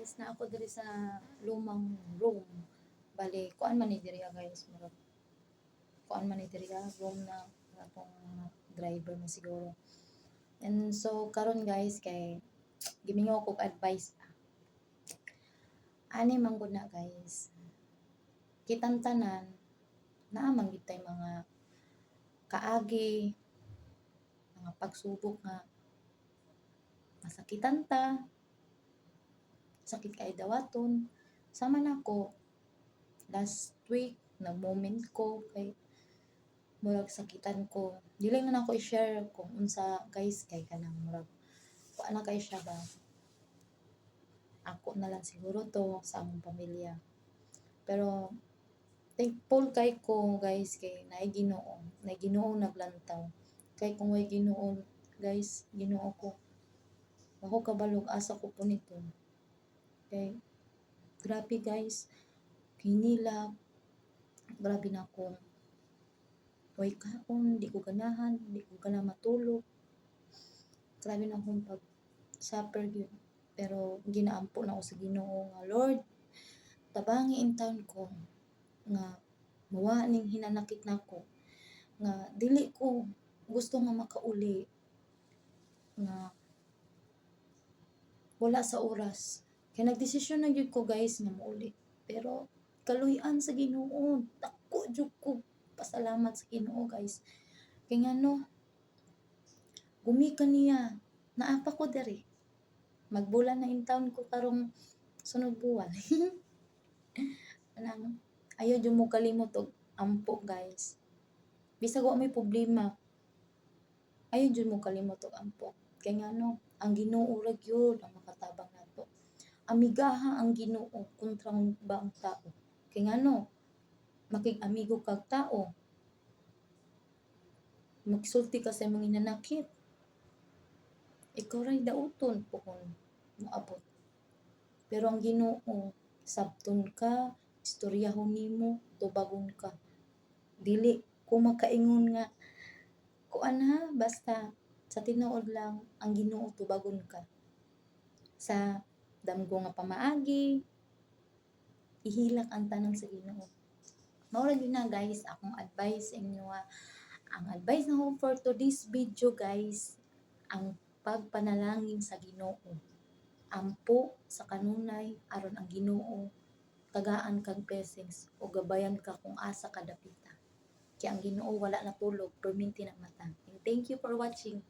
guys na ako diri sa lumang room. Bali, kuan man ni diri ah, guys, murag kuan man ni diri ah, room na atong mga driver mo siguro. And so karon guys kay gimingaw ko advice pa. Ani man gud na guys. Kitang tanan naamang gid tay mga kaagi mga pagsubok nga masakitan ta sakit kay dawaton. Sama nako last week na moment ko kay murag sakitan ko. Dili na ako i-share kung unsa guys kay kanang murag wa na kay siya ba. Ako na lang siguro to sa among pamilya. Pero thankful kay ko guys kay naay Ginoo. Naay Ginoo naglantaw. Kay kung way Ginoo guys Ginoo ko. Ako kabalog asa ko po nito kay grabe guys. Hinila grabe na ako. Way kaon di ko ganahan di ko gana matulog. Grabe na akong pag suffer gyud pero ginaampo na ako sa Ginoo nga Lord tabangi in taon ko nga mawa ning hinanakit nako nga dili ko gusto nga makauli nga wala sa oras kay nagdesisyon na gyud ko guys nga mauli. Pero kaluyan sa Ginoo. Dako jud ko. Pasalamat sa Ginoo guys. Kay ngano gumikan niya. Naapa ko diri. Magbulan na in taon ko karong sunod buwan. Anang ayaw jud mo kalimot og ampo guys. Bisag wa may problema. Ayaw jud mo kalimot og ampo. Kay ngano ang Ginoo ra ang amigaha ang Ginoo kontra ang baang tao? Kay ngano makig-amigo kag tao. Magsulti ka sa mga nanakit ikaw ray dauton po kung moabot. Pero ang Ginoo sabton ka istoryahon nimo tubagon ka. Dili ko makaingon nga kuan ha basta sa tinuod lang ang Ginoo tubagon ka. Sa damgo nga pamaagi. Ihilak ang tanang sa Ginoo mao ra na guys akong advice sa inyo ha ang advice na ko for today's video guys ang pagpanalangin sa Ginoo. Ampo sa kanunay aron ang Ginoo tagaan kag blessings o gabayan ka kung asa ka dapita. Kay ang Ginoo wala natulog perminti na mata and thank you for watching